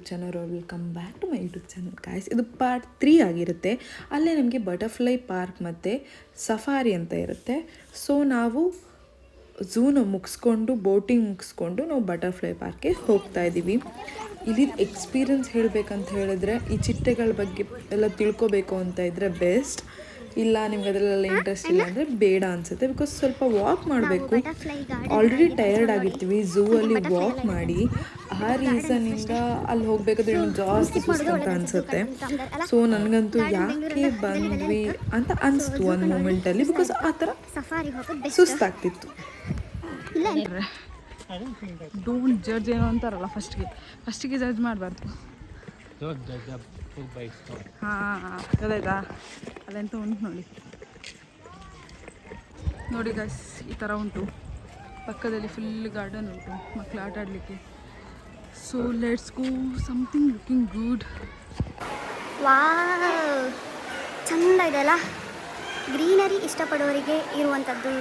YouTube channel welcome back to my YouTube channel guys ಇದು part three ಆಗಿರುತ್ತೆ. ಅಲ್ಲೇ ನಮಗೆ ಬಟರ್ಫ್ಲೈ ಪಾರ್ಕ್ ಮತ್ತು ಸಫಾರಿ ಅಂತ ಇರುತ್ತೆ. ಸೊ ನಾವು ಝೂನ ಮುಗಿಸ್ಕೊಂಡು ಬೋಟಿಂಗ್ ಮುಗಿಸ್ಕೊಂಡು ನಾವು ಬಟರ್ಫ್ಲೈ ಪಾರ್ಕ್ಗೆ ಹೋಗ್ತಾ ಇದ್ದೀವಿ. ಇಲ್ಲಿ ಎಕ್ಸ್ಪೀರಿಯನ್ಸ್ ಹೇಳಬೇಕಂತ ಹೇಳಿದ್ರೆ, ಈ ಚಿಟ್ಟೆಗಳ ಬಗ್ಗೆ ಎಲ್ಲ ತಿಳ್ಕೊಬೇಕು ಅಂತ ಇದ್ದರೆ ಬೆಸ್ಟ್ ಇಲ್ಲ ನಿಮ್ಗೆ ಅದರಲ್ಲೆಲ್ಲ ಇಂಟ್ರೆಸ್ಟ್ ಇಲ್ಲ ಅಂದರೆ ಬೇಡ ಅನಿಸುತ್ತೆ. ಬಿಕಾಸ್ ಸ್ವಲ್ಪ ವಾಕ್ ಮಾಡಬೇಕು. ಆಲ್ರೆಡಿ ಟಯರ್ಡ್ ಆಗಿರ್ತೀವಿ. ಝೂ ಅಲ್ಲಿ ವಾಕ್ ಮಾಡಿ ಆ ರೀಸನ್ನಿಂದ ಅಲ್ಲಿ ಹೋಗ್ಬೇಕಾದ್ರೆ ಇನ್ನು ಜಾಸ್ತಿ ಸುಸ್ತು ಅಂತ ಅನಿಸುತ್ತೆ. ಸೊ ನನಗಂತೂ ಯಾಕೆ ಬಂದ್ವಿ ಅಂತ ಅನಿಸ್ತು ಒಂದು ಮೂಮೆಂಟಲ್ಲಿ ಬಿಕಾಸ್ ಆ ಥರ ಸಫಾರಿ ಹೋಗೋದು ಬೆಸ್ಟ್ ಸುಸ್ತಾಗ್ತಿತ್ತು. ಡೋಂಟ್ ಜಡ್ಜ್ ಏನೋ ಅಂತಾರಲ್ಲ ಫಸ್ಟ್ಗೆ ಫಸ್ಟಿಗೆ ಜಡ್ಜ್ ಮಾಡಬಾರ್ದು. ಹಾಂ ಗೊತ್ತಾಯ್ತಾ ಅದೆಂತ ಉಂಟು ನೋಡಿ. ನೋಡಿ ಗೈಸ್ ಈ ಥರ ಉಂಟು. ಪಕ್ಕದಲ್ಲಿ ಫುಲ್ ಗಾರ್ಡನ್ ಉಂಟು. ಮಕ್ಕಳು ಆಟ ಆಡಲಿಕ್ಕೆ. So let's go something looking good ಚಂದ ಇದೆ ಅಲ್ಲ? ಗ್ರೀನರಿ ಇಷ್ಟಪಡೋರಿಗೆ ಇರುವಂಥದ್ದು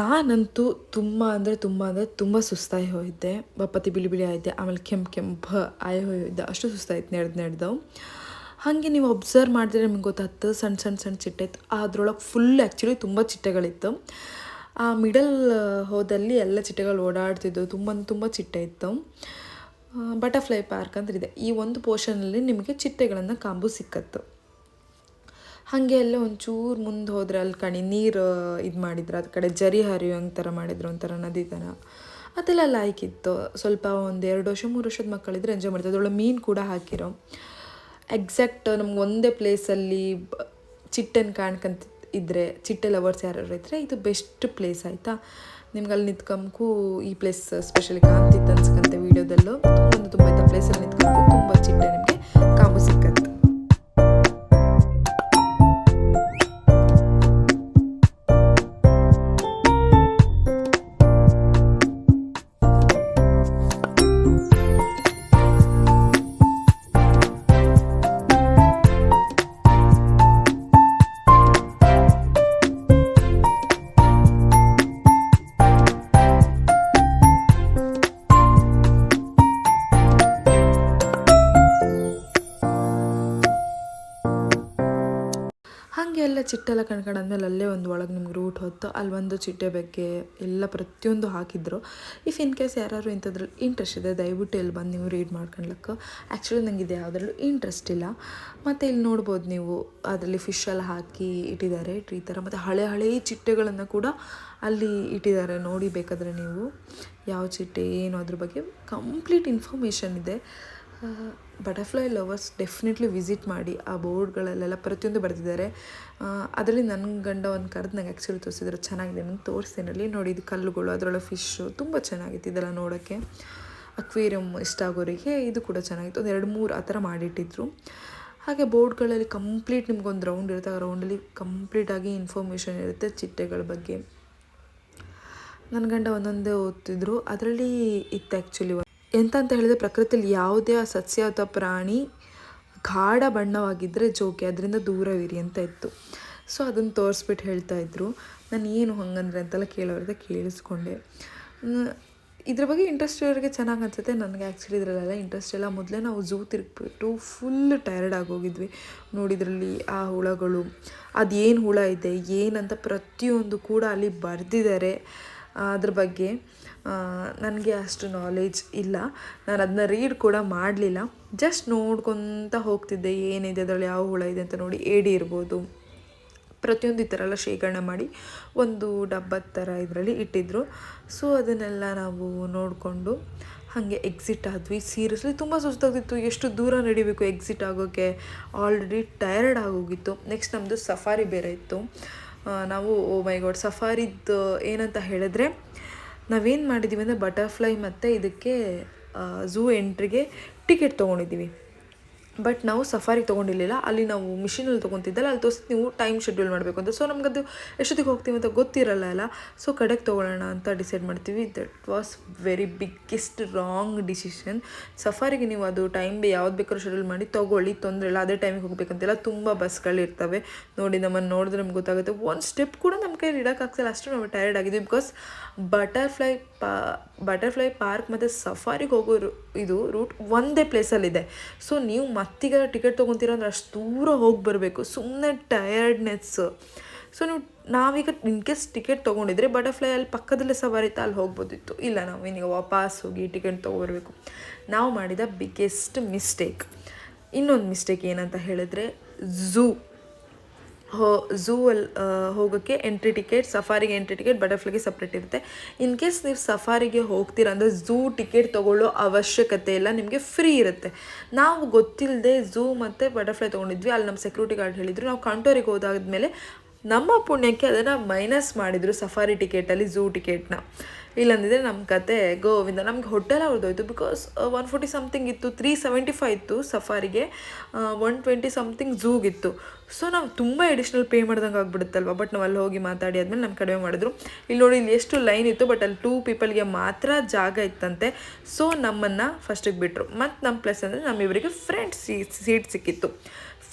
ನಾನಂತೂ ತುಂಬ ಅಂದರೆ ತುಂಬ ಅಂದರೆ ತುಂಬ ಸುಸ್ತಾಯಿ ಹೋಗಿದ್ದೆ ಬಪ್ಪತಿ ಬಿಳಿ ಬಿಳಿ ಆಯಿದ್ದೆ ಆಮೇಲೆ ಕೆಂಪು ಕೆಂಪು ಆಯಿ ಹೋಗಿದ್ದೆ ಅಷ್ಟು ಸುಸ್ತಾಯ್ತು ನಡೆದು ನಡೆದು ಹಾಗೆ ನೀವು ಒಬ್ಸರ್ವ್ ಮಾಡಿದ್ರೆ ನಿಮ್ಗೆ ಗೊತ್ತಾಗ್ತದೆ ಸಣ್ಣ ಸಣ್ಣ ಸಣ್ಣ ಚಿಟ್ಟೆ ಇತ್ತು ಅದ್ರೊಳಗೆ ಫುಲ್ ಆ್ಯಕ್ಚುಲಿ ತುಂಬ ಚಿಟ್ಟೆಗಳಿತ್ತು. ಆ ಮಿಡಲ್ ಹೋದಲ್ಲಿ ಎಲ್ಲ ಚಿಟ್ಟೆಗಳು ಓಡಾಡ್ತಿದ್ದವು ತುಂಬ ತುಂಬ ಚಿಟ್ಟೆ ಇತ್ತು. ಬಟರ್ಫ್ಲೈ ಪಾರ್ಕ್ ಅಂತ ಇದೆ. ಈ ಒಂದು ಪೋರ್ಷನಲ್ಲಿ ನಿಮಗೆ ಚಿಟ್ಟೆಗಳನ್ನು ಕಾಂಬು ಸಿಕ್ಕತ್ತು. ಹಾಗೆ ಎಲ್ಲ ಒಂಚೂರು ಮುಂದೆ ಹೋದ್ರೆ ಅಲ್ಲಿ ಕಣಿ ನೀರು ಇದು ಮಾಡಿದ್ರು. ಅದ ಕಡೆ ಜರಿ ಹರಿಯೋಂಗೆ ಥರ ಮಾಡಿದ್ರು ಒಂಥರ ನದಿ ಥರ ಅದೆಲ್ಲ ಲೈಕ್ ಇತ್ತು ಸ್ವಲ್ಪ ಒಂದು ಎರಡು ವರ್ಷ, ಮೂರು ವರ್ಷದ ಮಕ್ಕಳಿದ್ರೆ ಎಂಜಾಯ್ ಮಾಡ್ತಾರೆ ಅದರೊಳಗೆ ಮೀನು ಕೂಡ ಹಾಕಿರೋ. ಎಕ್ಸಾಕ್ಟ್ ನಮ್ಗೆ ಒಂದೇ ಪ್ಲೇಸಲ್ಲಿ ಚಿಟ್ಟೆನ ಕಾಣ್ಕಂತ ಇದ್ದರೆ ಚಿಟ್ಟೆ ಲವರ್ಸ್ ಯಾರು ಇದ್ದರೆ ಇದು ಬೆಸ್ಟ್ ಪ್ಲೇಸ್ ಆಯಿತಾ? ನಿಮ್ಗೆ ಅಲ್ಲಿ ನಿಂತ್ಕೊಂಬು ಈ ಪ್ಲೇಸ್ ಸ್ಪೆಷಲಿ ಕಾಣ್ತಿತ್ತು ಅನ್ಸ್ಕಂತೆ ವೀಡಿಯೋದಲ್ಲೂ ಒಂದು ತುಂಬ ಇದ್ದ ಪ್ಲೇಸಲ್ಲಿ ನಿಂತ್ಕೊಂಡು ತುಂಬ ಚಿಟ್ಟೆ ನಿಮಗೆ ಹಾಗೆ ಎಲ್ಲ ಚಿಟ್ಟೆಲ್ಲ ಕಣ್ಕೊಂಡಾದ್ಮೇಲೆ ಅಲ್ಲೇ ಒಂದು ಒಳಗೆ ನಿಮ್ಗೆ ರೂಟ್ ಹೊತ್ತು, ಅಲ್ಲಿ ಒಂದು ಚಿಟ್ಟೆ ಬಗ್ಗೆ ಎಲ್ಲ ಪ್ರತಿಯೊಂದು ಹಾಕಿದ್ರು. ಇಫ್ ಇನ್ ಕೇಸ್ ಯಾರು ಇಂಥದ್ರಲ್ಲಿ ಇಂಟ್ರೆಸ್ಟ್ ಇದೆ, ದಯವಿಟ್ಟು ಇಲ್ಲಿ ಬಂದು ನೀವು ರೀಡ್ ಮಾಡ್ಕೊಳ್ಲಿಕ್ಕೆ ಆ್ಯಕ್ಚುಲಿ ನನಗೆ ಇದು ಯಾವುದ್ರಲ್ಲೂ ಇಂಟ್ರೆಸ್ಟ್ ಇಲ್ಲ. ಮತ್ತು ಇಲ್ಲಿ ನೋಡ್ಬೋದು ನೀವು, ಅದರಲ್ಲಿ ಫಿಶ್ ಎಲ್ಲ ಹಾಕಿ ಇಟ್ಟಿದ್ದಾರೆ, ಈ ಥರ. ಮತ್ತು ಹಳೆ ಹಳೆ ಚಿಟ್ಟೆಗಳನ್ನು ಕೂಡ ಅಲ್ಲಿ ಇಟ್ಟಿದ್ದಾರೆ. ನೋಡಿ ಬೇಕಾದರೆ ನೀವು ಯಾವ ಚಿಟ್ಟೆ, ಏನು ಅದ್ರ ಬಗ್ಗೆ ಕಂಪ್ಲೀಟ್ ಇನ್ಫಾರ್ಮೇಷನ್ ಇದೆ. ಬಟರ್ಫ್ಲೈ ಲವರ್ಸ್ ಡೆಫಿನೆಟ್ಲಿ ವಿಸಿಟ್ ಮಾಡಿ ಆ ಬೋರ್ಡ್ಗಳಲ್ಲೆಲ್ಲ ಪ್ರತಿಯೊಂದು ಬರೆದಿದ್ದಾರೆ. ಅದರಲ್ಲಿ ನನ್ನ ಗಂಡ ಒಂದು ಕರೆದು ನಂಗೆ ಆ್ಯಕ್ಚುಲಿ ತೋರಿಸಿದ್ರು. ಚೆನ್ನಾಗಿದೆ. ನಂಗೆ ತೋರಿಸ್ತೇನೆ. ಅಲ್ಲಿ ನೋಡಿ ಇದು ಕಲ್ಲುಗಳು, ಅದರೊಳಗೆ ಫಿಶ್ಶು ತುಂಬ ಚೆನ್ನಾಗಿತ್ತು ಇದೆಲ್ಲ ನೋಡೋಕ್ಕೆ. ಅಕ್ವೇರಿಯಮ್ ಇಷ್ಟ ಆಗೋರಿಗೆ ಇದು ಕೂಡ ಚೆನ್ನಾಗಿತ್ತು. ಒಂದು ಎರಡು ಮೂರು ಆ ಥರ ಮಾಡಿಟ್ಟಿದ್ರು. ಹಾಗೆ ಬೋರ್ಡ್ಗಳಲ್ಲಿ ಕಂಪ್ಲೀಟ್ ನಿಮ್ಗೊಂದು ರೌಂಡ್ ಇರುತ್ತೆ. ಆ ರೌಂಡಲ್ಲಿ ಕಂಪ್ಲೀಟಾಗಿ ಇನ್ಫಾರ್ಮೇಷನ್ ಇರುತ್ತೆ ಚಿಟ್ಟೆಗಳ ಬಗ್ಗೆ. ನನ್ನ ಗಂಡ ಒಂದೊಂದೇ ಓದ್ತಿದ್ರು. ಅದರಲ್ಲಿ ಇತ್ತು ಆ್ಯಕ್ಚುಲಿ ಎಂತ ಅಂತ ಹೇಳಿದ್ರೆ ಪ್ರಕೃತಿಯಲ್ಲಿ ಯಾವುದೇ ಸಸ್ಯ ಅಥವಾ ಪ್ರಾಣಿ ಗಾಢ ಬಣ್ಣವಾಗಿದ್ದರೆ ಜೋಕೆ, ಅದರಿಂದ ದೂರವಿರಿ ಅಂತ ಇತ್ತು. ಸೊ ಅದನ್ನು ತೋರಿಸ್ಬಿಟ್ಟು ಹೇಳ್ತಾ ಇದ್ರು. ನಾನು ಏನು ಹಂಗಂದ್ರೆ ಅಂತೆಲ್ಲ ಕೇಳೋರ್ದ ಕೇಳಿಸ್ಕೊಂಡೆ. ಇದ್ರ ಬಗ್ಗೆ ಇಂಟ್ರೆಸ್ಟ್ ಇರೋರಿಗೆ ಚೆನ್ನಾಗಿ ಅನ್ಸುತ್ತೆ. ನನಗೆ ಆ್ಯಕ್ಚುಲಿ ಇದರಲ್ಲೆಲ್ಲ ಇಂಟ್ರೆಸ್ಟ್ ಇಲ್ಲ. ಮೊದಲೇ ನಾವು ಝೂ ತಿರುಗ್ಬಿಟ್ಟು ಫುಲ್ ಟಯರ್ಡ್ ಆಗೋಗಿದ್ವಿ ನೋಡಿದ್ರಲ್ಲಿ ಆ ಹುಳಗಳು, ಅದೇನು ಹುಳ ಇದೆ, ಏನಂತ ಪ್ರತಿಯೊಂದು ಕೂಡ ಅಲ್ಲಿ ಬರೆದಿದ್ದಾರೆ. ಅದ್ರ ಬಗ್ಗೆ ನನಗೆ ಅಷ್ಟು ನಾಲೆಜ್ ಇಲ್ಲ. ನಾನು ಅದನ್ನ ರೀಡ್ ಕೂಡ ಮಾಡಲಿಲ್ಲ. ಜಸ್ಟ್ ನೋಡ್ಕೊತ ಹೋಗ್ತಿದ್ದೆ, ಏನಿದೆ, ಅದರಲ್ಲಿ ಯಾವ ಹುಳ ಇದೆ ಅಂತ ನೋಡಿ ಏಡಿ ಇರ್ಬೋದು. ಪ್ರತಿಯೊಂದು ಈ ಥರ ಎಲ್ಲ ಶೇಖರಣೆ ಮಾಡಿ ಒಂದು ಡಬ್ಬದ ಥರ ಇದರಲ್ಲಿ ಇಟ್ಟಿದ್ದರು ಸೊ ಅದನ್ನೆಲ್ಲ ನಾವು ನೋಡಿಕೊಂಡು ಹಾಗೆ ಎಕ್ಸಿಟ್ ಆದ್ವಿ. ಸೀರಿಯಸ್ಲಿ ತುಂಬ ಸುಸ್ತಾಗ್ತಿತ್ತು. ಎಷ್ಟು ದೂರ ನಡಿಬೇಕು ಎಕ್ಸಿಟ್ ಆಗೋಕ್ಕೆ ಆಲ್ರೆಡಿ ಟಯರ್ಡ್ ಆಗೋಗಿತ್ತು. ನೆಕ್ಸ್ಟ್ ನಮ್ಮದು ಸಫಾರಿ ಬೇರೆ ಇತ್ತು. ನಾವು ಓ ಮೈ ಗಾಡ್ ಸಫಾರಿದ್ದು ಏನಂತ ಹೇಳಿದ್ರೆ ನಾವೇನು ಮಾಡಿದ್ದೀವಿ ಅಂದರೆ ಬಟರ್ಫ್ಲೈ ಮತ್ತು ಇದಕ್ಕೆ ಝೂ ಎಂಟ್ರಿಗೆ ಟಿಕೆಟ್ ತೊಗೊಂಡಿದ್ದೀವಿ ಬಟ್ ನಾವು ಸಫಾರಿಗೆ ತೊಗೊಂಡಿರಲಿಲ್ಲ. ಅಲ್ಲಿ ನಾವು ಮಿಷಿನಲ್ಲಿ ತೊಗೊತಿದ್ದಲ್ಲ, ಅಲ್ಲಿ ತೋರಿಸಿ ನೀವು ಟೈಮ್ ಶೆಡ್ಯೂಲ್ ಮಾಡಬೇಕು ಅಂತ. ಸೊ ನಮಗದು ಎಷ್ಟೊತ್ತಿಗೆ ಹೋಗ್ತೀವಿ ಅಂತ ಗೊತ್ತಿರಲ್ಲ ಅಲ್ಲ. ಸೊ ಕಡೆಗೆ ತೊಗೊಳ್ಳೋಣ ಅಂತ ಡಿಸೈಡ್ ಮಾಡ್ತೀವಿ. That was very biggest wrong decision ಸಫಾರಿಗೆ ನೀವು ಅದು ಟೈಮ್ ಯಾವ್ದು ಬೇಕಾದ್ರೂ ಶೆಡ್ಯೂಲ್ ಮಾಡಿ ತೊಗೊಳ್ಳಿ. ತೊಂದರೆ ಇಲ್ಲ. ಅದೇ ಟೈಮಿಗೆ ಹೋಗಬೇಕಂತೆಲ್ಲ ತುಂಬ ಬಸ್ಗಳಿರ್ತವೆ ನೋಡಿ ನಮ್ಮನ್ನು ನೋಡಿದ್ರೆ ನಮ್ಗೆ ಗೊತ್ತಾಗುತ್ತೆ. ಒಂದು ಸ್ಟೆಪ್ ಕೂಡ ನಮ್ಮ ಕೈಯಲ್ಲಿ ಇಡೋಕ್ಕಾಗ್ತಿಲ್ಲ ಅಷ್ಟು ನಾವು ಟಯರ್ಡ್ ಆಗಿದ್ವಿ ಬಿಕಾಸ್ ಬಟರ್ಫ್ಲೈ ಪಾ ಬಟರ್ಫ್ಲೈ ಪಾರ್ಕ್ ಮತ್ತು ಸಫಾರಿಗೆ ಹೋಗೋ ಇದು ರೂಟ್ ಒಂದೇ ಪ್ಲೇಸಲ್ಲಿದೆ ಸೊ ನೀವು ಮತ್ತೀಗ ಟಿಕೆಟ್ ತೊಗೊತೀರ ಅಂದ್ರೆ ಅಷ್ಟು ದೂರ ಹೋಗಿ ಬರಬೇಕು. ಸುಮ್ಮನೆ ಟಯರ್ಡ್ನೆಸ್ ಸೊ ನೀವು, ನಾವೀಗ ಇನ್ ಕೇಸ್ ಟಿಕೆಟ್ ತೊಗೊಂಡಿದ್ರೆ ಬಟರ್ಫ್ಲೈ ಅಲ್ಲಿ ಪಕ್ಕದಲ್ಲೇ ಸವಾರಿ ಅಲ್ಲಿ ಹೋಗ್ಬೋದಿತ್ತು. ಇಲ್ಲ, ನಾವು ಇನ್ನೀಗ ವಾಪಸ್ ಹೋಗಿ ಟಿಕೆಟ್ ತೊಗೊಬರ್ಬೇಕು. ನಾವು ಮಾಡಿದ ಬಿಗ್ಗೆಸ್ಟ್ ಮಿಸ್ಟೇಕ್ ಇನ್ನೊಂದು ಮಿಸ್ಟೇಕ್ ಏನಂತ ಹೇಳಿದ್ರೆ ಝೂ ಹೋ ಝೂ ಅಲ್ಲಿ ಹೋಗೋಕ್ಕೆ ಎಂಟ್ರಿ ಟಿಕೆಟ್ ಸಫಾರಿಗೆ ಎಂಟ್ರಿ ಟಿಕೆಟ್ ಬಟರ್ಫ್ಲೈಗೆ ಸಪ್ರೇಟ್ ಇರುತ್ತೆ. ಇನ್ ಕೇಸ್ ನೀವು ಸಫಾರಿಗೆ ಹೋಗ್ತೀರಾ ಅಂದರೆ ಝೂ ಟಿಕೆಟ್ ತೊಗೊಳ್ಳೋ ಅವಶ್ಯಕತೆ ಇಲ್ಲ, ನಿಮಗೆ ಫ್ರೀ ಇರುತ್ತೆ. ನಾವು ಗೊತ್ತಿಲ್ಲದೆ ಝೂ ಮತ್ತು ಬಟರ್ಫ್ಲೈ ತೊಗೊಂಡಿದ್ವಿ, ಅಲ್ಲಿ ನಮ್ಮ ಸೆಕ್ಯೂರಿಟಿ ಗಾರ್ಡ್ ಹೇಳಿದರು. ನಾವು ಕಂಟೋರಿಗೆ ಹೋದಾದ್ಮೇಲೆ ನಮ್ಮ ಪುಣ್ಯಕ್ಕೆ ಅದನ್ನು ಮೈನಸ್ ಮಾಡಿದರು ಸಫಾರಿ ಟಿಕೆಟಲ್ಲಿ ಝೂ ಟಿಕೆಟ್ನ ಇಲ್ಲಂದಿದ್ರೆ ನಮ್ಮ ಕತೆ ಗೋವಿಂದ. ನಮ್ಗೆ ಹೊಟ್ಟೆಲ್ಲ ಹೊಡೆದೋಯ್ತು ಬಿಕಾಸ್ ಒನ್ ಫೋರ್ಟಿ ಸಮಥಿಂಗ್ ಇತ್ತು ತ್ರೀ ಸೆವೆಂಟಿ ಫೈವ್ ಇತ್ತು ಸಫಾರಿಗೆ ಒನ್ ಟ್ವೆಂಟಿ ಸಮಥಿಂಗ್ ಝೂಗಿತ್ತು ಸೊ ನಾವು ತುಂಬ ಎಡಿಷ್ನಲ್ ಪೇ ಮಾಡ್ದಂಗೆ ಆಗ್ಬಿಡುತ್ತಲ್ವ? ಬಟ್ ನಾವು ಅಲ್ಲಿ ಹೋಗಿ ಮಾತಾಡಿ ಆದಮೇಲೆ ನಮ್ಮ ಕಡಿಮೆ ಮಾಡಿದ್ರು. ಇಲ್ಲಿ ನೋಡಿ, ಇಲ್ಲಿ ಎಷ್ಟು ಲೈನ್ ಇತ್ತು ಬಟ್ ಅಲ್ಲಿ ಟೂ ಪೀಪಲ್ಗೆ ಮಾತ್ರ ಜಾಗ ಇತ್ತಂತೆ. ಸೊ ನಮ್ಮನ್ನು ಫಸ್ಟಿಗೆ ಬಿಟ್ಟರು ಮತ್ತು ನಮ್ಮ ಪ್ಲಸ್ ಅಂದರೆ ನಮ್ಮಿಬ್ಬರಿಗೆ ಫ್ರೆಂಡ್ ಸೀಟ್ ಸೀಟ್ ಸಿಕ್ಕಿತ್ತು.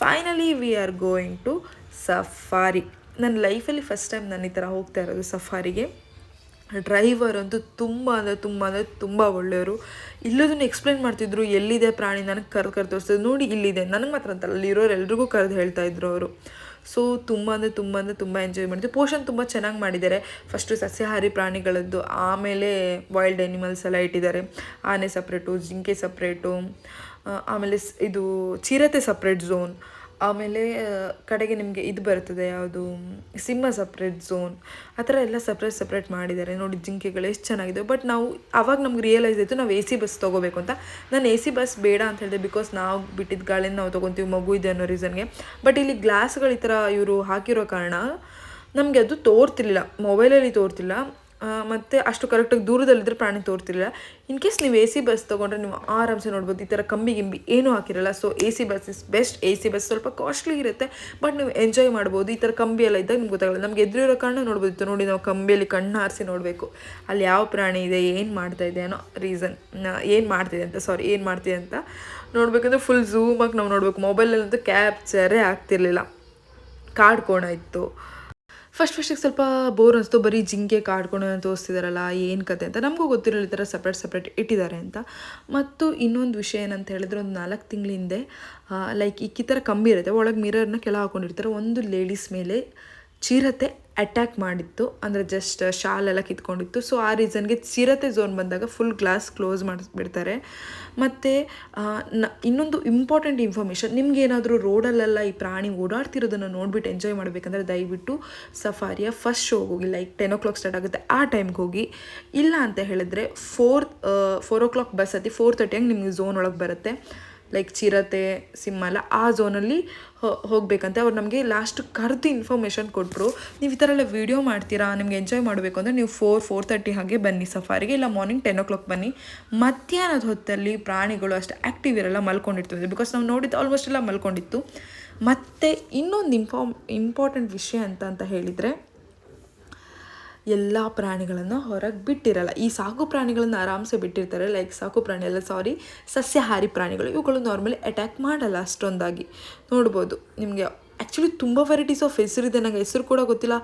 Finally we are going to safari ನನ್ನ ಲೈಫಲ್ಲಿ ಫಸ್ಟ್ ಟೈಮ್ ನಾನು ಈ ಥರ ಹೋಗ್ತಾ ಇರೋದು ಸಫಾರಿಗೆ ಡ್ರೈವರ್ ಅಂತೂ ತುಂಬ ಅಂದರೆ ತುಂಬ ಅಂದರೆ ತುಂಬ ಒಳ್ಳೆಯವರು. ಇಲ್ಲದನ್ನು ಎಕ್ಸ್ಪ್ಲೇನ್ ಮಾಡ್ತಿದ್ರು, ಎಲ್ಲಿದೆ ಪ್ರಾಣಿ ನನಗೆ ಕರೆದು ಕರೆ ತೋರಿಸ್ತಿದ್ರು. ನೋಡಿ ಇಲ್ಲಿದೆ, ನನಗೆ ಮಾತ್ರ ಅಂತಲ್ಲ ಅಲ್ಲಿರೋರು ಎಲ್ರಿಗೂ ಕರೆದು ಹೇಳ್ತಾ ಇದ್ರು ಅವರು. ಸೊ ತುಂಬ ಅಂದರೆ ತುಂಬ ಅಂದರೆ ತುಂಬ ಎಂಜಾಯ್ ಮಾಡಿದ್ವಿ. ಪೋಷನ್ ತುಂಬ ಚೆನ್ನಾಗಿ ಮಾಡಿದ್ದಾರೆ. ಫಸ್ಟು ಸಸ್ಯಾಹಾರಿ ಪ್ರಾಣಿಗಳದ್ದು, ಆಮೇಲೆ ವೈಲ್ಡ್ ಎನಿಮಲ್ಸ್ ಎಲ್ಲ ಇಟ್ಟಿದ್ದಾರೆ. ಆನೆ ಸಪ್ರೇಟು ಜಿಂಕೆ ಸಪ್ರೇಟು ಆಮೇಲೆ ಇದು ಚಿರತೆ ಸಪ್ರೇಟ್ ಝೋನ್ ಆಮೇಲೆ ಕಡೆಗೆ ನಿಮಗೆ ಇದು ಬರ್ತದೆ ಯಾವುದು, ಸಿಂಹ ಸಪ್ರೇಟ್ ಝೋನ್ ಆ ಥರ ಎಲ್ಲ ಸಪ್ರೇಟ್ ಸಪ್ರೇಟ್ ಮಾಡಿದ್ದಾರೆ. ನೋಡಿ, ಜಿಂಕೆಗಳು ಎಷ್ಟು ಚೆನ್ನಾಗಿದೆ. ಬಟ್ ನಾವು ಆವಾಗ ನಮ್ಗೆ ರಿಯಲೈಸ್ ಆಯಿತು, ನಾವು ಎ ಸಿ ಬಸ್ ತೊಗೋಬೇಕು ಅಂತ. ನಾನು ಎ ಸಿ ಬಸ್ ಬೇಡ ಅಂತ ಹೇಳಿದೆ ಬಿಕಾಸ್ ನಾವು ಬಿಟ್ಟಿದ್ದ ಗಾಳಿನ ನಾವು ತೊಗೊತೀವಿ, ಮಗು ಇದೆ ಅನ್ನೋ ರೀಸನ್ಗೆ ಬಟ್ ಇಲ್ಲಿ ಗ್ಲಾಸ್ಗಳು ಈ ಥರ ಇವರು ಹಾಕಿರೋ ಕಾರಣ, ನಮಗೆ ಅದು ತೋರ್ತಿರ್ಲಿಲ್ಲ. ಮೊಬೈಲಲ್ಲಿ ತೋರ್ತಿಲ್ಲ ಮತ್ತೆ ಅಷ್ಟು ಕರೆಕ್ಟಾಗಿ ದೂರದಲ್ಲಿದ್ದರೆ ಪ್ರಾಣಿ ತೋರ್ತಿರಲಿಲ್ಲ. ಇನ್ ಕೇಸ್ ನೀವು ಎ ಸಿ ಬಸ್ ತೊಗೊಂಡ್ರೆ ನೀವು ಆರಾಮ್ಸೆ ನೋಡ್ಬೋದು, ಈ ಥರ ಕಂಬಿ ಗಿಂಬಿ ಏನೂ ಹಾಕಿರಲ್ಲ. So A C bus is best A C bus ಸ್ವಲ್ಪ ಕಾಸ್ಟ್ಲಿ ಇರುತ್ತೆ ಬಟ್ ನೀವು ಎಂಜಾಯ್ ಮಾಡ್ಬೋದು. ಈ ಥರ ಕಂಬಿ ಎಲ್ಲ ಇದ್ದಾಗ ನಿಮ್ಗೆ ಗೊತ್ತಾಗಲ್ಲ. ನಮ್ಗೆ ಎದುರಿರೋ ಕಾರಣ ನೋಡ್ಬೋದಿತ್ತು. ನೋಡಿ, ನಾವು ಕಂಬಿಯಲ್ಲಿ ಕಣ್ಣು ಹಾರಿಸಿ ನೋಡಬೇಕು. ಅಲ್ಲಿ ಯಾವ ಪ್ರಾಣಿ ಇದೆ, ಏನು ಮಾಡ್ತಾ ಇದೆ ಅನ್ನೋ ರೀಸನ್ ಏನು ಮಾಡ್ತಿದೆ ಅಂತ ಸಾರಿ ಏನು ಮಾಡ್ತಿದೆ ಅಂತ ನೋಡಬೇಕಂದ್ರೆ ಫುಲ್ ಝೂಮಾಗಿ ನಾವು ನೋಡಬೇಕು. ಮೊಬೈಲಲ್ಲಂತೂ ಕ್ಯಾಪ್ಚರೇ ಆಗ್ತಿರ್ಲಿಲ್ಲ. ಕಾಡ್ಕೋಣ ಇತ್ತು. ಫಸ್ಟ್ ಫಸ್ಟಿಗೆ ಸ್ವಲ್ಪ ಬೋರ್ ಅನಿಸ್ತು, ಬರೀ ಜಿಂಕೆ ಕಾಡ್ಕೊಂಡು ತೋರಿಸ್ತಿದಾರಲ್ಲ, ಏನು ಕತೆ ಅಂತ. ನಮಗೂ ಗೊತ್ತಿರಲಿಲ್ಲ ಈ ಥರ ಸಪ್ರೇಟ್ ಸಪ್ರೇಟ್ ಇಟ್ಟಿದ್ದಾರೆ ಅಂತ. ಮತ್ತು ಇನ್ನೊಂದು ವಿಷಯ ಏನಂತ ಹೇಳಿದ್ರೆ ಒಂದು ನಾಲ್ಕು ತಿಂಗಳ ಹಿಂದೆ ಲೈಕ್ ಈ ಥರ ಕಂಬಿ ಇರುತ್ತೆ. ಒಳಗೆ ಮಿರರ್ನ ಕೆಳ ಹಾಕೊಂಡಿರ್ತಾರೆ. ಒಂದು ಲೇಡೀಸ್ ಮೇಲೆ ಚಿರತೆ ಅಟ್ಯಾಕ್ ಮಾಡಿತ್ತು, ಅಂದರೆ ಜಸ್ಟ್ ಶಾಲೆಲ್ಲ ಕಿತ್ಕೊಂಡಿತ್ತು. ಸೊ ಆ ರೀಸನ್ಗೆ ಚಿರತೆ ಝೋನ್ ಬಂದಾಗ ಫುಲ್ ಗ್ಲಾಸ್ ಕ್ಲೋಸ್ ಮಾಡಿಸ್ಬಿಡ್ತಾರೆ. ಮತ್ತು ನ, ಇನ್ನೊಂದು ಇಂಪಾರ್ಟೆಂಟ್ ಇನ್ಫಾರ್ಮೇಷನ್ ನಿಮ್ಗೆ ಏನಾದರೂ ರೋಡಲ್ಲೆಲ್ಲ ಈ ಪ್ರಾಣಿ ಓಡಾಡ್ತಿರೋದನ್ನು ನೋಡ್ಬಿಟ್ಟು ಎಂಜಾಯ್ ಮಾಡಬೇಕಂದ್ರೆ ದಯವಿಟ್ಟು ಸಫಾರಿಯ ಫಸ್ಟ್ ಶೋಗೆ ಹೋಗಿ like ten o'clock start ಆಗುತ್ತೆ, ಆ ಟೈಮ್ಗೆ ಹೋಗಿ. ಇಲ್ಲ ಅಂತ ಹೇಳಿದ್ರೆ four four o'clock bus ಹತ್ತಿ ಫೋರ್ ತರ್ಟಿಯಾಗಿ ನಿಮಗೆ ಝೋನ್ ಒಳಗೆ ಬರುತ್ತೆ. ಲೈಕ್ ಚಿರತೆ ಸಿಂಹ ಎಲ್ಲ ಆ ಝೋನಲ್ಲಿ ಹೋಗಬೇಕಂತೆ. ಅವ್ರು ನಮಗೆ ಲಾಸ್ಟ್ ಕರೆದು ಇನ್ಫಾರ್ಮೇಷನ್ ಕೊಟ್ಟರು ನೀವು ಈ ಥರ ಎಲ್ಲ ವೀಡಿಯೋ ಮಾಡ್ತೀರಾ? ನಿಮ್ಗೆ ಎಂಜಾಯ್ ಮಾಡಬೇಕು ಅಂದರೆ ನೀವು ಫೋರ್ ಫೋರ್ ತರ್ಟಿ ಹಾಗೆ ಬನ್ನಿ ಸಫಾರಿಗೆ ಇಲ್ಲ ಮಾರ್ನಿಂಗ್ ಟೆನ್ ಓ ಕ್ಲಾಕ್ ಬನ್ನಿ. ಮಧ್ಯಾಹ್ನದ ಹೊತ್ತಲ್ಲಿ ಪ್ರಾಣಿಗಳು ಅಷ್ಟು ಆ್ಯಕ್ಟಿವ್ ಇರಲ್ಲ, ಮಲ್ಕೊಂಡಿರ್ತದೆ. ಬಿಕಾಸ್ ನಾವು ನೋಡಿದ್ದು ಆಲ್ಮೋಸ್ಟ್ ಎಲ್ಲ ಮಲ್ಕೊಂಡಿತ್ತು. ಮತ್ತು ಇನ್ನೊಂದು ಇಂಫಾರ್ಮ್ ಇಂಪಾರ್ಟೆಂಟ್ ವಿಷಯ ಅಂತ ಅಂತ ಹೇಳಿದರೆ ಎಲ್ಲ ಪ್ರಾಣಿಗಳನ್ನು ಹೊರಗೆ ಬಿಟ್ಟಿರಲ್ಲ. ಈ ಸಾಕು ಪ್ರಾಣಿಗಳನ್ನು ಆರಾಮ್ಸೆ ಬಿಟ್ಟಿರ್ತಾರೆ. ಲೈಕ್ ಸಾಕು ಪ್ರಾಣಿ ಎಲ್ಲ ಸಾರಿ ಸಸ್ಯಾಹಾರಿ ಪ್ರಾಣಿಗಳು. ಇವುಗಳು ನಾರ್ಮಲಿ ಅಟ್ಯಾಕ್ ಮಾಡಲ್ಲ ಅಷ್ಟೊಂದಾಗಿ. ನೋಡ್ಬೋದು, ನಿಮಗೆ ಆ್ಯಕ್ಚುಲಿ ತುಂಬ ವೆರೈಟೀಸ್ ಆಫ್ ಹೆಸರಿದೆ ನನಗೆ ಹೆಸರು ಕೂಡ ಗೊತ್ತಿಲ್ಲ.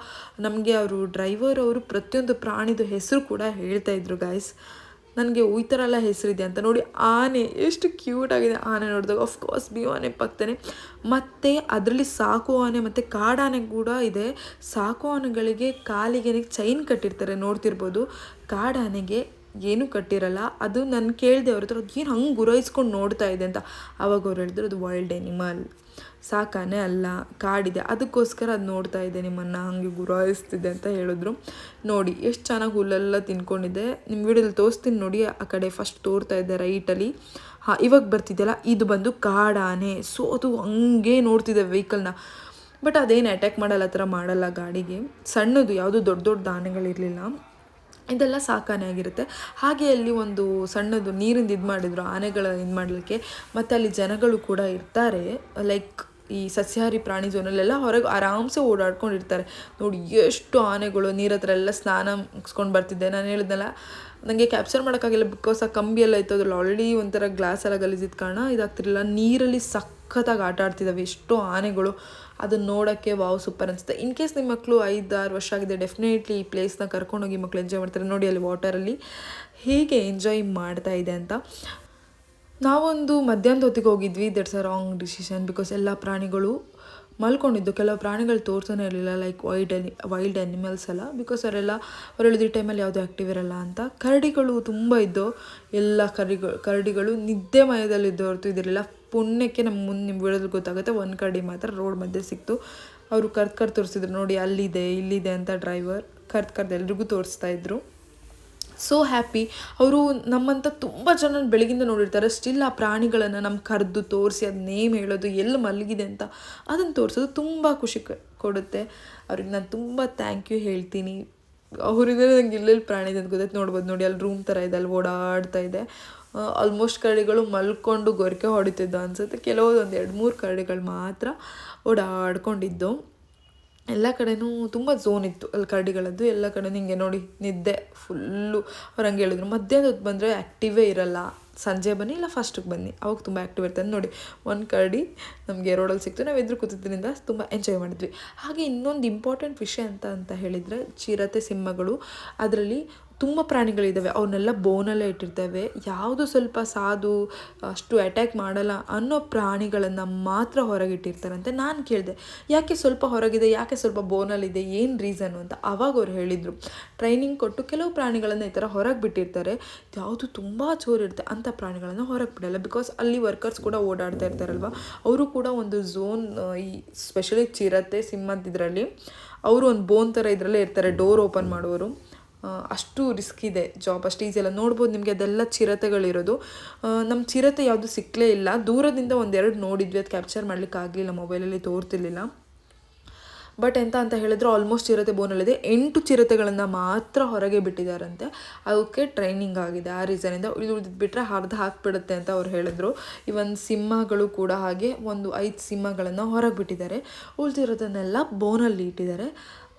ನಮಗೆ ಅವರು ಡ್ರೈವರ್ ಅವರು ಪ್ರತಿಯೊಂದು ಪ್ರಾಣಿದು ಹೆಸರು ಕೂಡ ಹೇಳ್ತಾ ಇದ್ರು ಗಾಯ್ಸ್ ನನಗೆ ಈ ಥರ ಎಲ್ಲ ಹೆಸರಿದೆ ಅಂತ ನೋಡಿ ಆನೆ, ಎಷ್ಟು ಕ್ಯೂಟ್ ಆಗಿದೆ ಆನೆ ನೋಡಿದಾಗ. ಆಫ್ಕೋರ್ಸ್ ಬಿ ಆನೆ ಪಕ್ತಾನೆ ಮತ್ತು ಅದರಲ್ಲಿ ಸಾಕು ಆನೆ, ಮತ್ತು ಕಾಡಾನೆ ಕೂಡ ಇದೆ. ಸಾಕು ಆನೆಗಳಿಗೆ ಕಾಲಿಗೆ ಚೈನ್ ಕಟ್ಟಿರ್ತಾರೆ, ನೋಡ್ತಿರ್ಬೋದು. ಕಾಡಾನೆಗೆ ಏನೂ ಕಟ್ಟಿರಲ್ಲ. ಅದು ನಾನು ಕೇಳಿದೆ ಅವ್ರ ಹತ್ರ ಏನು ಹಂಗೆ ಗುರಾಯಿಸ್ಕೊಂಡು ನೋಡ್ತಾ ಇದೆ ಅಂತ. ಆವಾಗ ಅವ್ರು ಹೇಳಿದ್ರು, ಅದು ವೈಲ್ಡ್ ಎನಿಮಲ್ ಸಾಕಾನೆ ಅಲ್ಲ, ಕಾಡಿದೆ. ಅದಕ್ಕೋಸ್ಕರ ಅದು ನೋಡ್ತಾ ಇದೆ ನಿಮ್ಮನ್ನು ಹಾಗೆ ಗುರಾಯಿಸ್ತಿದೆ ಅಂತ ಹೇಳಿದ್ರು. ನೋಡಿ, ಎಷ್ಟು ಚೆನ್ನಾಗಿ ಹುಲ್ಲೆಲ್ಲ ತಿನ್ಕೊಂಡಿದೆ ನಿಮ್ಮ ವಿಡಿಯೋದಲ್ಲಿ ತೋರಿಸ್ತೀನಿ ನೋಡಿ, ಆ ಕಡೆ ಫಸ್ಟ್ ತೋರ್ತಾ ಇದೆ ರೈಟಲ್ಲಿ ಹಾಂ, ಇವಾಗ ಬರ್ತಿದ್ದೆಲ್ಲ ಇದು ಬಂದು ಕಾಡಾನೆ. ಸೊ ಅದು ಹಂಗೆ ನೋಡ್ತಿದೆ ವೆಹಿಕಲ್ನ ಬಟ್ ಅದೇನು ಅಟ್ಯಾಕ್ ಮಾಡಲ್ಲ, ಆ ಥರ ಮಾಡಲ್ಲ ಗಾಡಿಗೆ. ಸಣ್ಣದು, ಯಾವುದು ದೊಡ್ಡ ದೊಡ್ಡ ಆನೆಗಳಿರಲಿಲ್ಲ ಇದೆಲ್ಲ ಸಾಕಾನೆ ಆಗಿರುತ್ತೆ. ಹಾಗೆ ಅಲ್ಲಿ ಒಂದು ಸಣ್ಣದು ನೀರಿಂದ ಇದು ಮಾಡಿದ್ರು ಆನೆಗಳ ಇದು ಮಾಡಲಿಕ್ಕೆ. ಮತ್ತು ಅಲ್ಲಿ ಜನಗಳು ಕೂಡ ಇರ್ತಾರೆ ಲೈಕ್ ಈ ಸಸ್ಯಾಹಾರಿ ಪ್ರಾಣಿ ಜೋನಲ್ಲೆಲ್ಲ ಹೊರಗೆ ಆರಾಮ್ಸೆ ಓಡಾಡ್ಕೊಂಡಿರ್ತಾರೆ. ನೋಡಿ, ಎಷ್ಟು ಆನೆಗಳು ನೀರ ಹತ್ರ ಎಲ್ಲ ಸ್ನಾನ ಮುಗಿಸ್ಕೊಂಡು ಬರ್ತಿದ್ದೆ. ನಾನು ಹೇಳಿದ್ನಲ್ಲ ನನಗೆ ಕ್ಯಾಪ್ಚರ್ ಮಾಡೋಕ್ಕಾಗಿಲ್ಲ ಬಿಕಾಸ್ ಆ ಕಂಬಿ ಎಲ್ಲ ಇತ್ತು ಅದ್ರಲ್ಲಿ ಆಲ್ರೆಡಿ ಒಂಥರ ಗ್ಲಾಸ್ ಎಲ್ಲ ಗಲೀಜಿದ ಕಾರಣ ಇದಾಗ್ತಿರಲಿಲ್ಲ. ನೀರಲ್ಲಿ ಸಖತ್ತಾಗಿ ಆಟ ಆಡ್ತಿದ್ದಾವೆ ಎಷ್ಟೋ ಆನೆಗಳು. ಅದನ್ನು ನೋಡೋಕ್ಕೆ ವಾವ್ ಸೂಪರ್ ಅನಿಸುತ್ತೆ. ಇನ್ ಕೇಸ್ ನಿಮ್ಮ ಮಕ್ಕಳು ಐದಾರು ವರ್ಷ ಆಗಿದೆ ಡೆಫಿನೆಟ್ಲಿ ಈ ಪ್ಲೇಸ್ನ ಕರ್ಕೊಂಡೋಗಿ ಮಕ್ಕಳು ಎಂಜಾಯ್ ಮಾಡ್ತಾರೆ. ನೋಡಿ ಅಲ್ಲಿ ವಾಟರಲ್ಲಿ ಹೇಗೆ ಎಂಜಾಯ್ ಮಾಡ್ತಾ ಇದೆ ಅಂತ. ನಾವೊಂದು ಮಧ್ಯಾಹ್ನದ ಹೊತ್ತಿಗೆ ಹೋಗಿದ್ವಿ. That's a wrong decision because ಎಲ್ಲ ಪ್ರಾಣಿಗಳು ಮಲ್ಕೊಂಡಿದ್ದು. ಕೆಲವು ಪ್ರಾಣಿಗಳು ತೋರ್ಸೋನೇ ಇರಲಿಲ್ಲ like wild any wild animals ಎಲ್ಲ ಬಿಕಾಸ್ ಅವರೆಲ್ಲ ಅವ್ರು ಹೇಳಿದ ಟೈಮಲ್ಲಿ ಯಾವುದೂ ಆ್ಯಕ್ಟಿವ್ ಇರಲ್ಲ ಅಂತ. ಕರಡಿಗಳು ತುಂಬ ಇದ್ದು ಎಲ್ಲ ಕರಡಿಗಳು ಕರಡಿಗಳು ನಿದ್ದೆ ಮಯದಲ್ಲಿದ್ದು ಹೊರತು ಇದಿರಲಿಲ್ಲ ಪುಣ್ಯಕ್ಕೆ ನಮ್ಮ ಮುಂದೆ ನಿಮ್ಗೆ ವಿಡಿಯೋದಲ್ಲಿ ಗೊತ್ತಾಗುತ್ತೆ. ಒಂದು ಕರಡಿ ಮಾತ್ರ ರೋಡ್ ಮಧ್ಯೆ ಸಿಕ್ತು. ಅವರು ಕರ್ದು ಕರ್ದು ತೋರಿಸಿದ್ರು. ನೋಡಿ ಅಲ್ಲಿದೆ, ಇಲ್ಲಿದೆ ಅಂತ ಡ್ರೈವರ್ ಕರ್ದು ಕರ್ದು ಎಲ್ರಿಗೂ ತೋರಿಸ್ತಾ ಇದ್ರು. ಸೋ ಹ್ಯಾಪಿ ಅವರು ನಮ್ಮಂಥ ತುಂಬ ಜನ ಬೆಳಗಿಂದ ನೋಡಿರ್ತಾರೆ. ಸ್ಟಿಲ್ ಆ ಪ್ರಾಣಿಗಳನ್ನು ನಮ್ಮ ಕರೆದು ತೋರಿಸಿ ಅದು ನೇಮ್ ಹೇಳೋದು ಎಲ್ಲಿ ಮಲಗಿದೆ ಅಂತ ಅದನ್ನು ತೋರಿಸೋದು ತುಂಬ ಖುಷಿ ಕೊಡುತ್ತೆ. ಅವ್ರಿಗೆ ನಾನು ತುಂಬ ಥ್ಯಾಂಕ್ ಯು ಹೇಳ್ತೀನಿ. ಅವರಿಂದ ನಂಗೆ ಇಲ್ಲೆಲ್ಲಿ ಪ್ರಾಣಿ ಅಂತ ಗೊತ್ತಾಯ್ತು ನೋಡ್ಬೋದು ನೋಡಿ, ಅಲ್ಲಿ ರೂಮ್ ಥರ ಇದೆ, ಅಲ್ಲಿ ಓಡಾಡ್ತಾ ಇದೆ. ಆಲ್ಮೋಸ್ಟ್ ಕರಡಿಗಳು ಮಲ್ಕೊಂಡು ಗೊರಕೆ ಹೊಡಿತಿದ್ದು ಅನ್ಸುತ್ತೆ. ಕೆಲವೊಂದು ಎರಡು ಮೂರು ಕರಡಿಗಳು ಮಾತ್ರ ಓಡಾಡ್ಕೊಂಡಿದ್ದು. ಎಲ್ಲ ಕಡೆನೂ ತುಂಬ ಝೋನ್ ಇತ್ತು. ಅಲ್ಲಿ ಕರಡಿಗಳದ್ದು ಎಲ್ಲ ಕಡೆ ಹಿಂಗೆ ನೋಡಿ ನಿದ್ದೆ ಫುಲ್ಲು ಅವ್ರು ಹಂಗೆ ಹೇಳಿದ್ರು, ಮಧ್ಯಾಹ್ನದ ಹೊತ್ತು ಬಂದರೆ ಆ್ಯಕ್ಟಿವೇ ಇರಲ್ಲ. ಸಂಜೆ ಬನ್ನಿ ಇಲ್ಲ ಫಸ್ಟಿಗೆ ಬನ್ನಿ. ಅವಾಗ ತುಂಬ ಆ್ಯಕ್ಟಿವ್ ಇರ್ತದೆ ನೋಡಿ, ಒಂದು ಕರಡಿ ನಮಗೆ ರೋಡಲ್ಲಿ ಸಿಕ್ತು. ನಾವು ಎದುರು ಕೂತಿದ್ದರಿಂದ ತುಂಬ ಎಂಜಾಯ್ ಮಾಡಿದ್ವಿ. ಹಾಗೆ ಇನ್ನೊಂದು ಇಂಪಾರ್ಟೆಂಟ್ ವಿಷಯ ಅಂತ ಅಂತ ಹೇಳಿದರೆ ಚಿರತೆ ಸಿಂಹಗಳು. ಅದರಲ್ಲಿ ತುಂಬ ಪ್ರಾಣಿಗಳಿದ್ದಾವೆ ಅವನ್ನೆಲ್ಲ ಬೋನಲ್ಲೇ ಇಟ್ಟಿರ್ತವೆ. ಯಾವುದು ಸ್ವಲ್ಪ ಸಾಧು ಅಷ್ಟು ಅಟ್ಯಾಕ್ ಮಾಡಲ್ಲ ಅನ್ನೋ ಪ್ರಾಣಿಗಳನ್ನು ಮಾತ್ರ ಹೊರಗಿಟ್ಟಿರ್ತಾರಂತೆ. ನಾನು ಕೇಳಿದೆ ಯಾಕೆ ಸ್ವಲ್ಪ ಹೊರಗಿದೆ? ಯಾಕೆ ಸ್ವಲ್ಪ ಬೋನಲ್ಲಿದೆ? ಏನು ರೀಸನ್ನು ಅಂತ ಅವಾಗ ಅವ್ರು ಹೇಳಿದರು. ಟ್ರೈನಿಂಗ್ ಕೊಟ್ಟು ಕೆಲವು ಪ್ರಾಣಿಗಳನ್ನು ಈ ಥರ ಹೊರಗೆ ಬಿಟ್ಟಿರ್ತಾರೆ. ಯಾವುದು ತುಂಬ ಚೋರಿರುತ್ತೆ ಅಂಥ ಪ್ರಾಣಿಗಳನ್ನು ಹೊರಗೆ ಬಿಡಲ್ಲ. ಬಿಕಾಸ್ ಅಲ್ಲಿ ವರ್ಕರ್ಸ್ ಕೂಡ ಓಡಾಡ್ತಾ ಇರ್ತಾರಲ್ವ? ಅವರು ಕೂಡ ಒಂದು ಝೋನ್ ಈ ಸ್ಪೆಷಲಿ ಚಿರತೆ ಸಿಂಹದ ಇದರಲ್ಲಿ ಅವರು ಒಂದು ಬೋನ್ ಥರ ಇದರಲ್ಲೇ ಇರ್ತಾರೆ ಡೋರ್ ಓಪನ್ ಮಾಡೋರು ಆ, ಅಷ್ಟು ರಿಸ್ಕ್ ಇದೆ ಜಾಬ್, ಅಷ್ಟು ಈಸಿ ಎಲ್ಲ ನೋಡ್ಬೋದು ನಿಮಗೆ ಅದೆಲ್ಲ ಚಿರತೆಗಳಿರೋದು. ನಮ್ಮ ಚಿರತೆ ಯಾವುದು ಸಿಕ್ಕಲೇ ಇಲ್ಲ. ದೂರದಿಂದ ಒಂದೆರಡು ನೋಡಿದ್ವಿ, ಅದು ಕ್ಯಾಪ್ಚರ್ ಮಾಡ್ಲಿಕ್ಕೆ ಆಗಲಿಲ್ಲ ಮೊಬೈಲಲ್ಲಿ ತೋರ್ತಿರ್ಲಿಲ್ಲ. ಬಟ್ ಎಂತ ಅಂತ ಹೇಳಿದ್ರು ಆಲ್ಮೋಸ್ಟ್ ಚಿರತೆ ಬೋನಲ್ಲಿದೆ. ಎಂಟು ಚಿರತೆಗಳನ್ನು ಮಾತ್ರ ಹೊರಗೆ ಬಿಟ್ಟಿದ್ದಾರಂತೆ ಅವಕ್ಕೆ ಟ್ರೈನಿಂಗ್ ಆಗಿದೆ. ಆ ರೀಸನಿಂದ ಉಳಿದು ಬಿಟ್ಟರೆ ಅರ್ಧ ಹಾಕ್ಬಿಡುತ್ತೆ ಅಂತ ಅವ್ರು ಹೇಳಿದ್ರು. ಇವನ್ ಸಿಂಹಗಳು ಕೂಡ ಹಾಗೆ ಒಂದು ಐದು ಸಿಂಹಗಳನ್ನು ಹೊರಗೆ ಬಿಟ್ಟಿದ್ದಾರೆ. ಉಳಿದಿರೋದನ್ನೆಲ್ಲ ಬೋನಲ್ಲಿ ಇಟ್ಟಿದ್ದಾರೆ.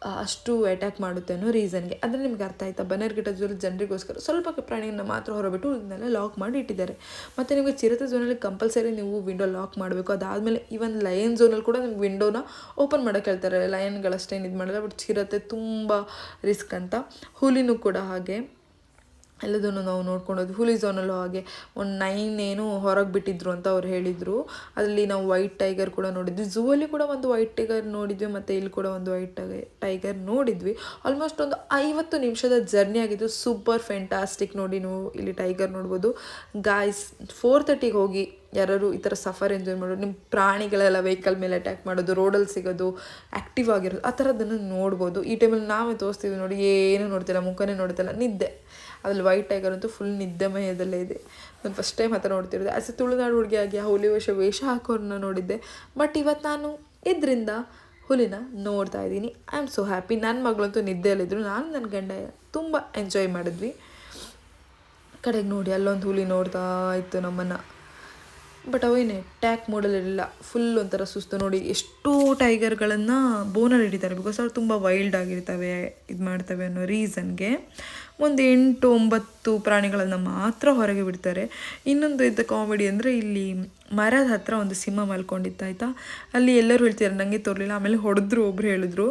ಅಷ್ಟು ಅಟ್ಯಾಕ್ ಮಾಡುತ್ತೆ ಅನ್ನೋ ರೀಸನ್ಗೆ ಅಂದರೆ ನಿಮ್ಗೆ ಅರ್ಥ ಆಯ್ತಾ? ಬನ್ನೇರ್ಘಟ್ಟ ಝೂಲ್ ಜನರಿಗೋಸ್ಕರ ಸ್ವಲ್ಪ ಪ್ರಾಣಿಯನ್ನು ಮಾತ್ರ ಹೊರಬಿಟ್ಟು ಇದನ್ನೆಲ್ಲ ಲಾಕ್ ಮಾಡಿ ಇಟ್ಟಿದ್ದಾರೆ. ಮತ್ತು ನಿಮಗೆ ಚಿರತೆ ಝೋನಲ್ಲಿ ಕಂಪಲ್ಸರಿ ನೀವು ವಿಂಡೋ ಲಾಕ್ ಮಾಡಬೇಕು. ಅದಾದಮೇಲೆ ಈವನ್ ಲಯನ್ ಝೋನಲ್ಲಿ ಕೂಡ ನಿಮ್ಗೆ ವಿಂಡೋನ ಓಪನ್ ಮಾಡೋಕೆ ಹೇಳ್ತಾರೆ. ಲಯನ್ಗಳಷ್ಟೇನು ಇದು ಮಾಡಲ್ಲ ಬಟ್ ಚಿರತೆ ತುಂಬ ರಿಸ್ಕ್ ಅಂತ. ಹುಲಿನೂ ಕೂಡ ಹಾಗೆ. ಎಲ್ಲದನ್ನು ನಾವು ನೋಡ್ಕೊಂಡೋದ್ವಿ. ಹುಲಿ ಝೋನಲ್ಲೂ ಹಾಗೆ ಒಂದು ನೈನ್ ಏನು ಹೊರಗೆ ಬಿಟ್ಟಿದ್ರು ಅಂತ ಅವ್ರು ಹೇಳಿದರು. ಅಲ್ಲಿ ನಾವು ವೈಟ್ ಟೈಗರ್ ಕೂಡ ನೋಡಿದ್ವಿ. ಝೂವಲ್ಲಿ ಕೂಡ ಒಂದು ವೈಟ್ ಟೈಗರ್ ನೋಡಿದ್ವಿ ಮತ್ತು ಇಲ್ಲಿ ಕೂಡ ಒಂದು ವೈಟ್ ಟೈಗರ್ ನೋಡಿದ್ವಿ. ಆಲ್ಮೋಸ್ಟ್ ಒಂದು ಐವತ್ತು ನಿಮಿಷದ ಜರ್ನಿ ಆಗಿದ್ದು ಸೂಪರ್ ಫೆಂಟಾಸ್ಟಿಕ್ ನೋಡಿ ನೀವು ಇಲ್ಲಿ ಟೈಗರ್ ನೋಡ್ಬೋದು. ಗಾಯ್ಸ್ ಫೋರ್ ತರ್ಟಿಗೆ ಹೋಗಿ ಯಾರು ಈ ಥರ ಸಫರ್ ಎಂಜಾಯ್ ಮಾಡೋದು ನಿಮ್ಮ ಪ್ರಾಣಿಗಳೆಲ್ಲ ವೆಹಿಕಲ್ ಮೇಲೆ ಅಟ್ಯಾಕ್ ಮಾಡೋದು ರೋಡಲ್ಲಿ ಸಿಗೋದು ಆ್ಯಕ್ಟಿವ್ ಆಗಿರೋದು, ಆ ಥರದನ್ನು ನೋಡ್ಬೋದು. ಈ ಟೈಮಲ್ಲಿ ನಾವೇ ತೋರಿಸ್ತೀವಿ ನೋಡಿ, ಏನೂ ನೋಡ್ತಿಲ್ಲ, ಮುಖನೇ ನೋಡ್ತಿಲ್ಲ, ನಿದ್ದೆ. ಅದ್ರಲ್ಲಿ ವೈಟ್ ಟೈಗರ್ ಅಂತೂ ಫುಲ್ ನಿದ್ದೆಮಯದಲ್ಲೇ ಇದೆ. ನಾನು ಫಸ್ಟ್ ಟೈಮ್ ಹತ್ರ ನೋಡ್ತಿರೋದು. ಆ್ಯಸ್ ತುಳುನಾಡು ಹುಡುಗಿಯಾಗಿ ಆ ಹುಲಿ ವೇಷ ವೇಷ ಹಾಕೋರನ್ನ ನೋಡಿದ್ದೆ. ಬಟ್ ಇವತ್ತು ನಾನು ಇದರಿಂದ ಹುಲಿನ ನೋಡ್ತಾ ಇದ್ದೀನಿ. ಐ ಆಮ್ ಸೋ ಹ್ಯಾಪಿ ನನ್ನ ಮಗಳಂತೂ ನಿದ್ದೆಯಲ್ಲಿದ್ದರು ನಾನು ನನ್ನ ಗಂಡ ತುಂಬ ಎಂಜಾಯ್ ಮಾಡಿದ್ವಿ. ಕಡೆಗೆ ನೋಡಿ ಅಲ್ಲೊಂದು ಹುಲಿ ನೋಡ್ತಾ ಇತ್ತು ನಮ್ಮನ್ನು. ಬಟ್ ಅವೇನೆ ಟ್ಯಾಕ್ ಮಾಡಲಿರಲಿಲ್ಲ ಫುಲ್ ಒಂಥರ ಸುಸ್ತು. ನೋಡಿ ಎಷ್ಟೋ ಟೈಗರ್ಗಳನ್ನು ಬೋನಲ್ಲಿ ಹಿಡಿತಾರೆ. ಬಿಕಾಸ್ ಅವ್ರು ತುಂಬ ವೈಲ್ಡ್ ಆಗಿರ್ತವೆ ಇದು ಮಾಡ್ತವೆ ಅನ್ನೋ ರೀಸನ್ಗೆ ಒಂದು ಎಂಟು ಒಂಬತ್ತು ಪ್ರಾಣಿಗಳನ್ನು ಮಾತ್ರ ಹೊರಗೆ ಬಿಡ್ತಾರೆ. ಇನ್ನೊಂದು ಇದ್ದ ಕಾಮಿಡಿ ಅಂದರೆ ಇಲ್ಲಿ ಮರದ ಹತ್ರ ಒಂದು ಸಿಂಹ ಮಲ್ಕೊಂಡಿತ್ತು ಆಯಿತಾ ಅಲ್ಲಿ ಎಲ್ಲರೂ ಹೇಳ್ತಿದ್ದಾರೆ ನನಗೆ ತೋರಲಿಲ್ಲ. ಆಮೇಲೆ ಹೊಡೆದ್ರು, ಒಬ್ರು ಹೇಳಿದ್ರು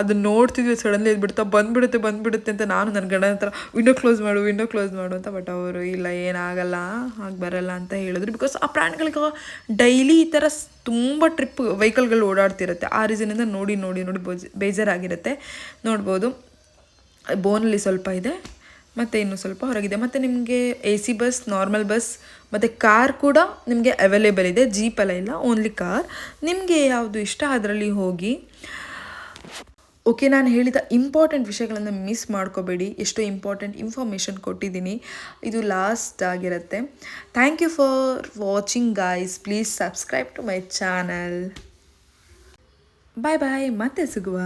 ಅದನ್ನ ನೋಡ್ತಿದ್ವಿ ಸಡನ್ಲಿ ಎದ್ಬಿಡ್ತಾ ಬಂದ್ಬಿಡುತ್ತೆ ಬಂದ್ಬಿಡುತ್ತೆ ಅಂತ ನಾನು ನನ್ನ ಗಂಡನ ಹತ್ರ ವಿಂಡೋ ಕ್ಲೋಸ್ ಮಾಡು ವಿಂಡೋ ಕ್ಲೋಸ್ ಮಾಡು ಅಂತ ಬಟ್ ಅವರು, ಇಲ್ಲ, ಏನಾಗಲ್ಲ, ಹಾಗೆ ಬರಲ್ಲ ಅಂತ ಹೇಳಿದ್ರು. ಬಿಕಾಸ್ ಆ ಪ್ರಾಣಿಗಳಿಗೆ ಡೈಲಿ ಈ ಥರ ತುಂಬ ಟ್ರಿಪ್ ವೆಹಿಕಲ್ಗಳು ಓಡಾಡ್ತಿರುತ್ತೆ. ಆ ರೀಸನಿಂದ ನೋಡಿ ನೋಡಿ ನೋಡಿ ಬೋಜ್ ಬೇಜಾರಾಗಿರುತ್ತೆ. ನೋಡ್ಬೋದು. ಬೋನಲ್ಲಿ ಸ್ವಲ್ಪ ಇದೆ, ಮತ್ತು ಇನ್ನೂ ಸ್ವಲ್ಪ ಹೊರಗಿದೆ. ಮತ್ತು ನಿಮಗೆ A C bus normal bus ಮತ್ತು ಕಾರ್ ಕೂಡ ನಿಮಗೆ ಅವೈಲೇಬಲ್ ಇದೆ. ಜೀಪೆಲ್ಲ ಇಲ್ಲ ಓನ್ಲಿ ಕಾರ್ ನಿಮಗೆ ಯಾವುದು ಇಷ್ಟ, ಅದರಲ್ಲಿ ಹೋಗಿ. ಓಕೆ ನಾನು ಹೇಳಿದ ಇಂಪಾರ್ಟೆಂಟ್ ವಿಷಯಗಳನ್ನು ಮಿಸ್ ಮಾಡ್ಕೋಬೇಡಿ. ಎಷ್ಟು ಇಂಪಾರ್ಟೆಂಟ್ ಇನ್ಫಾರ್ಮೇಷನ್ ಕೊಟ್ಟಿದ್ದೀನಿ. ಇದು ಲಾಸ್ಟ್ ಆಗಿರುತ್ತೆ. Thank you for watching guys please subscribe to my channel bye bye ಮತ್ತೆ ಸಿಗುವ.